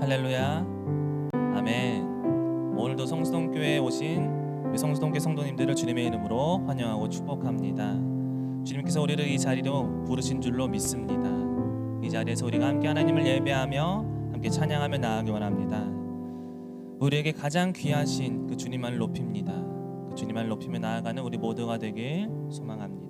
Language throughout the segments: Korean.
할렐루야. 아멘. 오늘도 성수동교회에 오신 우리 성수동교 성도님들을 주님의 이름으로 환영하고 축복합니다. 주님께서 우리를 이 자리로 부르신 줄로 믿습니다. 이 자리에서 우리가 함께 하나님을 예배하며 함께 찬양하며 나아가기 원합니다. 우리에게 가장 귀하신 그 주님만을 높입니다. 그 주님만을 높이며 나아가는 우리 모두가 되길 소망합니다.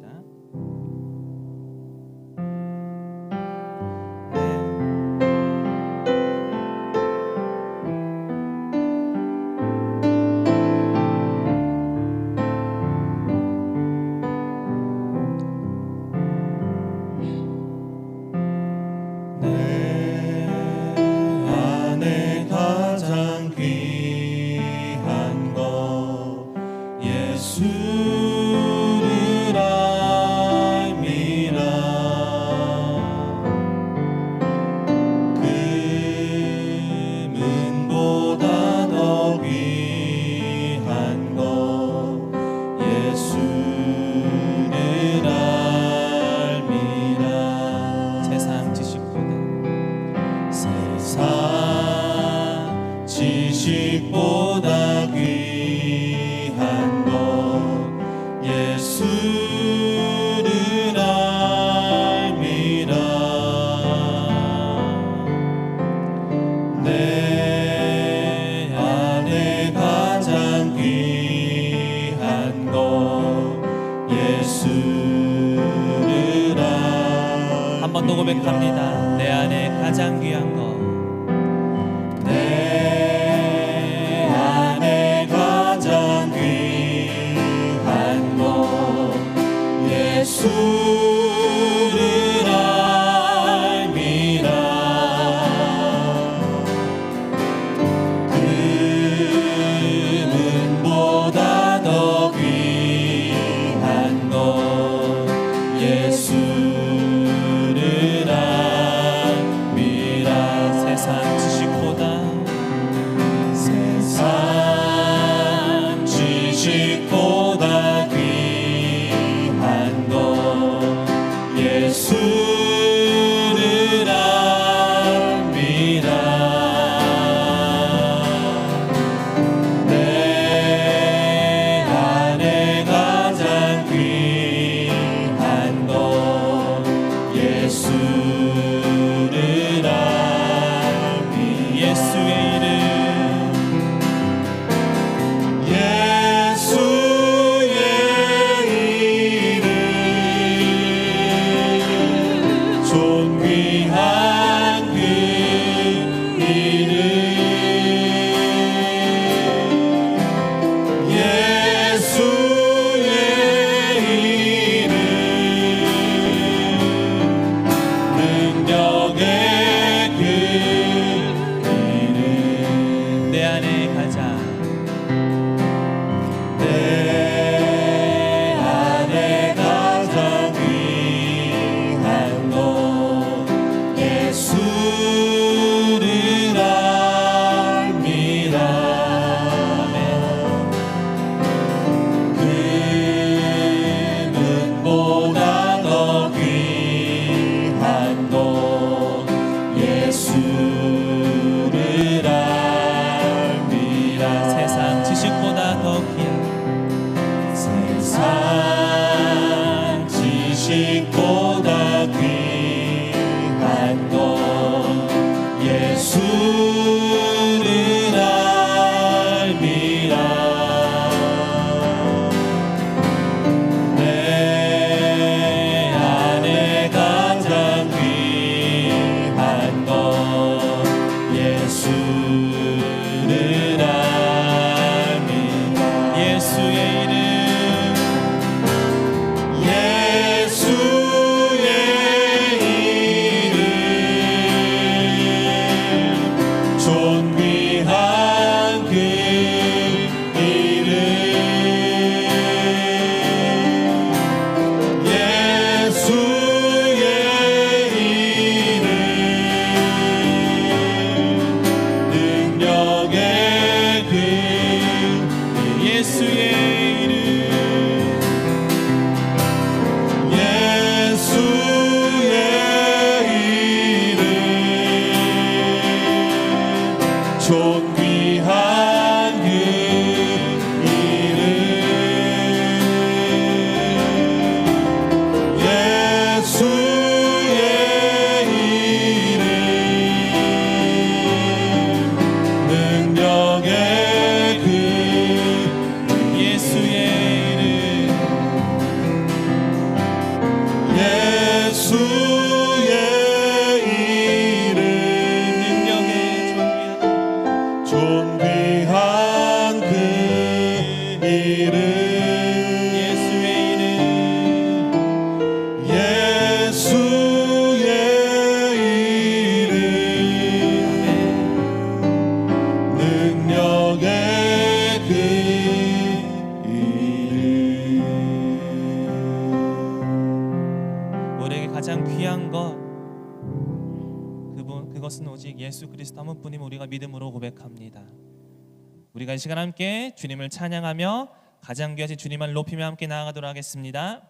우리가 이 시간 함께 주님을 찬양하며 가장 귀하신 주님을 높이며 함께 나아가도록 하겠습니다.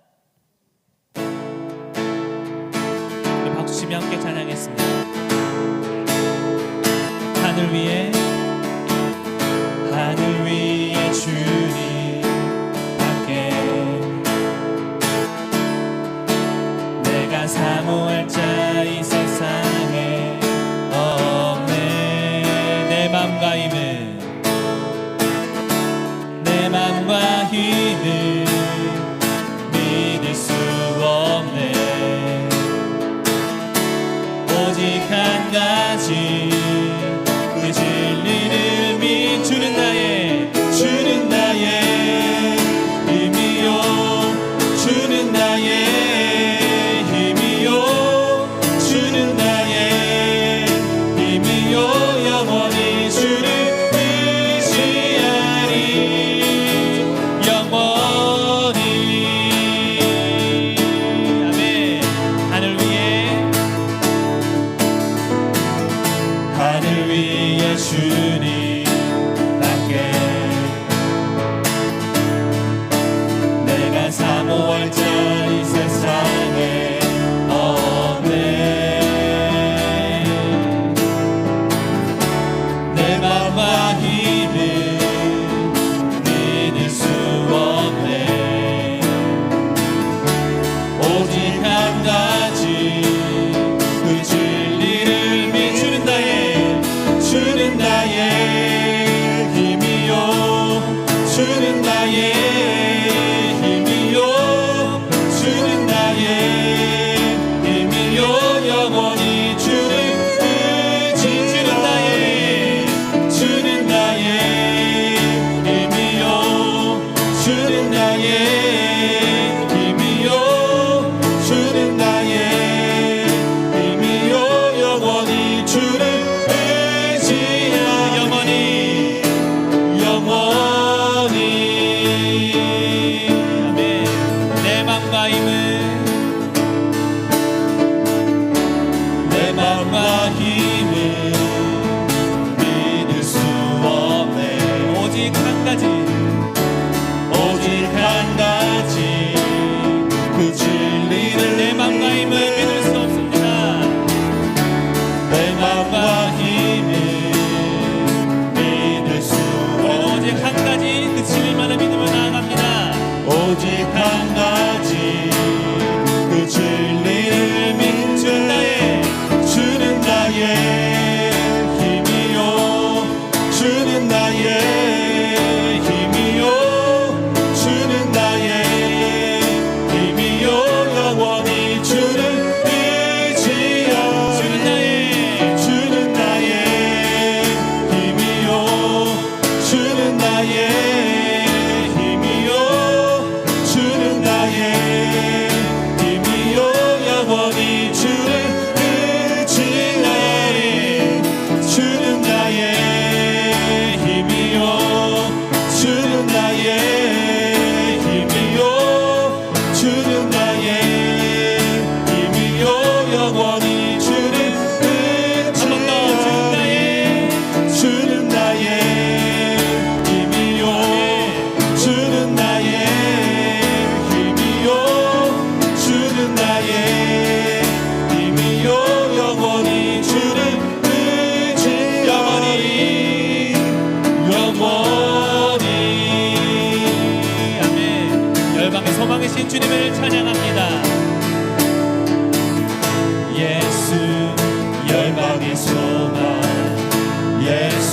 박수 치며 함께 찬양했습니다. 하늘 위에 하늘 위에 주 사모할 자 by you.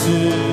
Jesus.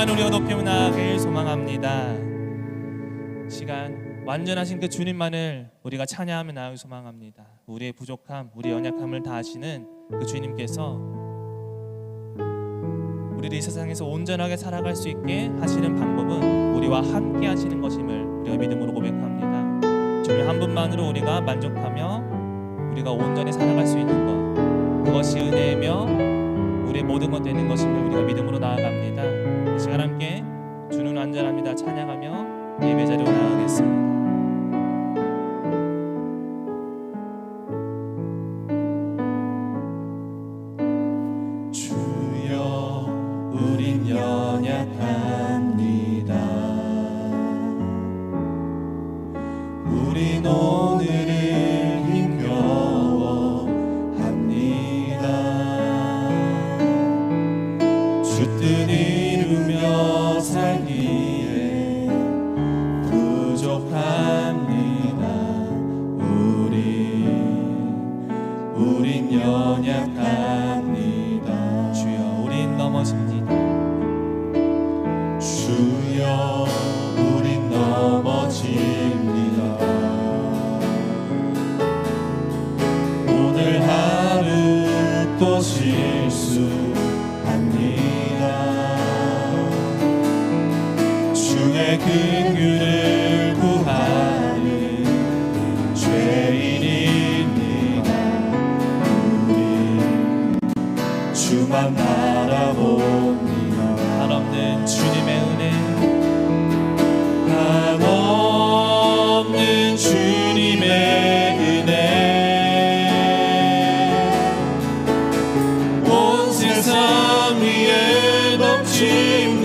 주님만 우리가 높이며 나아가길 소망합니다. 시간 완전하신 그 주님만을 우리가 찬양하며 나아가길 소망합니다. 우리의 부족함, 우리의 연약함을 다 아시는 그 주님께서 우리를 이 세상에서 온전하게 살아갈 수 있게 하시는 방법은 우리와 함께 하시는 것임을 우리가 믿음으로 고백합니다. 주님 한 분만으로 우리가 만족하며 우리가 온전히 살아갈 수 있는 것 그것이 은혜이며 우리의 모든 것 되는 것임을 우리가 믿음으로 나아갑니다. 시간 함께 주는 완전합니다 찬양하며 예배 자리로 나가겠습니다. 主要。 세상 위에 덮친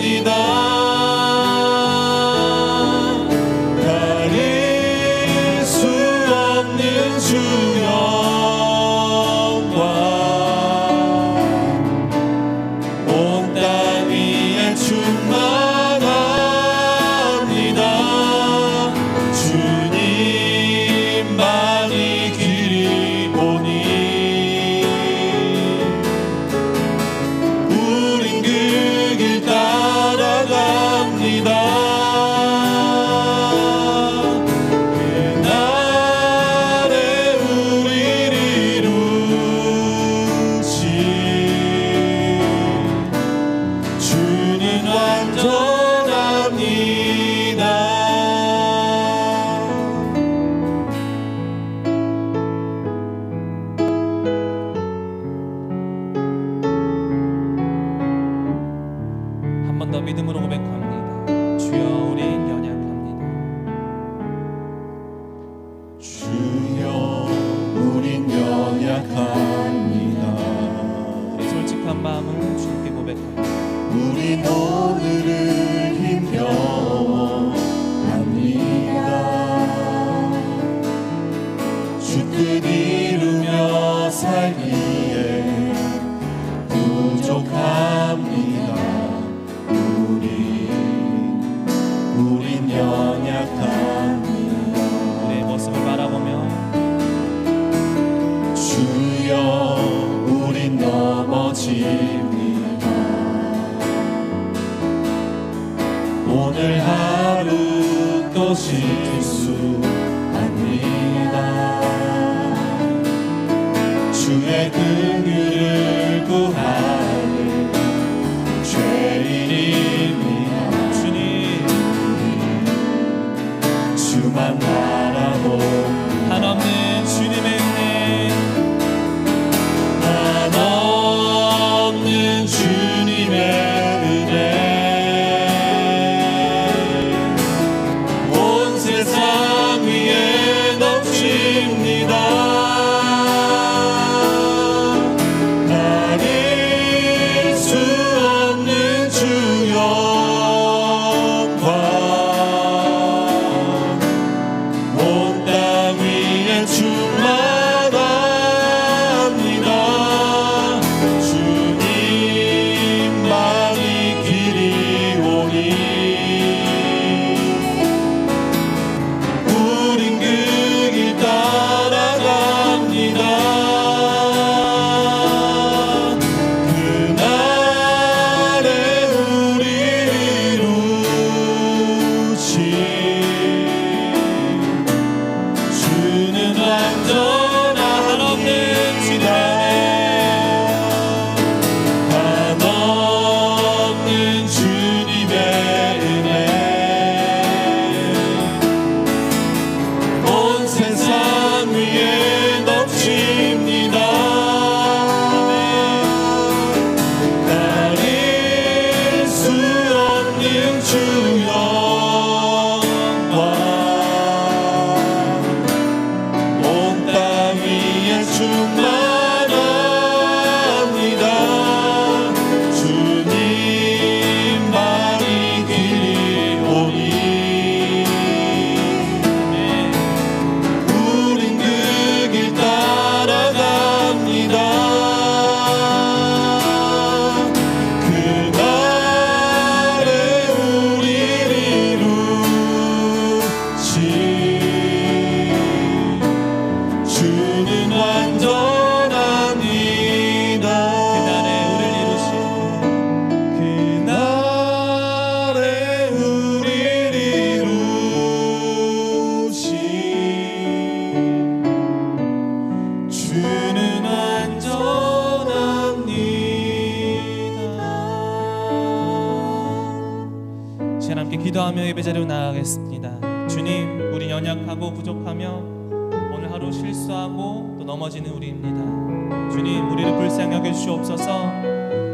주시옵소서.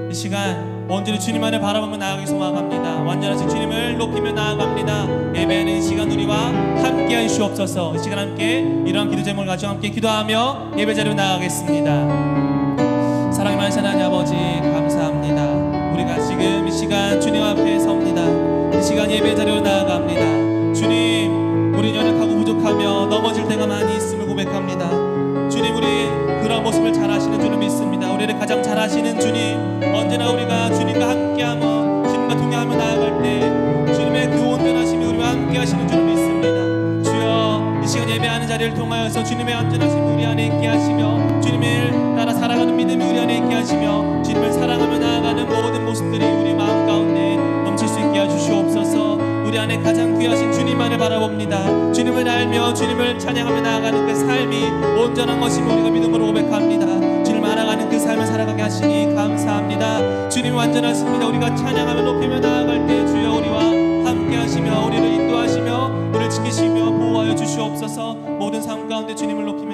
이 시간 온전히 주님 안을 바라보며 나아가기 소망합니다. 완전하신 주님을 높이며 나아갑니다. 예배하는 이 시간 우리와 함께 하시옵소서. 이 시간 함께 이러한 기도 제목을 가지고 함께 기도하며 예배 자리로 나아가겠습니다. 사랑이 많으신 하나님 아버지 감사합니다. 우리가 지금 이 시간 주님 앞에 섭니다. 이 시간 예배 자리로 나아갑니다. 주님, 우리 연약하고 부족하며 넘어질 때가 많이 있음을 고백합니다. 주님, 우리 그런 모습을 잘 아시는 주님 믿습니다. 우리를 가장 잘 아시는 주님, 언제나 우리가 주님과 함께하며 주님과 동행하며 나아갈 때 주님의 그 온전하심이 우리와 함께하시는 주님 믿습니다. 주여, 이 시간 예배하는 자리를 통하여서 주님의 온전하심이 우리 안에 있게 하시며 주님을 따라 살아가는 믿음이 우리 안에 있게 하시며 주님을 사랑하며 나아가는 모든 모습들이 우리 마음 가운데 넘칠 수 있게 해주시옵소서. 우리 안에 가장 귀하신 주님만을 바라봅니다. 주님을 알며 주님을 찬양하며 나아가는 그 삶이 온전한 것임을 우리가 믿음으로 고백합니다. 주님 알아가는 그 삶을 살아가게 하시니 감사합니다. 주님 완전하십니다. 우리가 찬양하며 높이며 나아갈 때 주여 우리와 함께 하시며 우리를 인도하시며 우리를 지키시며 보호하여 주시옵소서. 모든 삶 가운데 주님을 높이며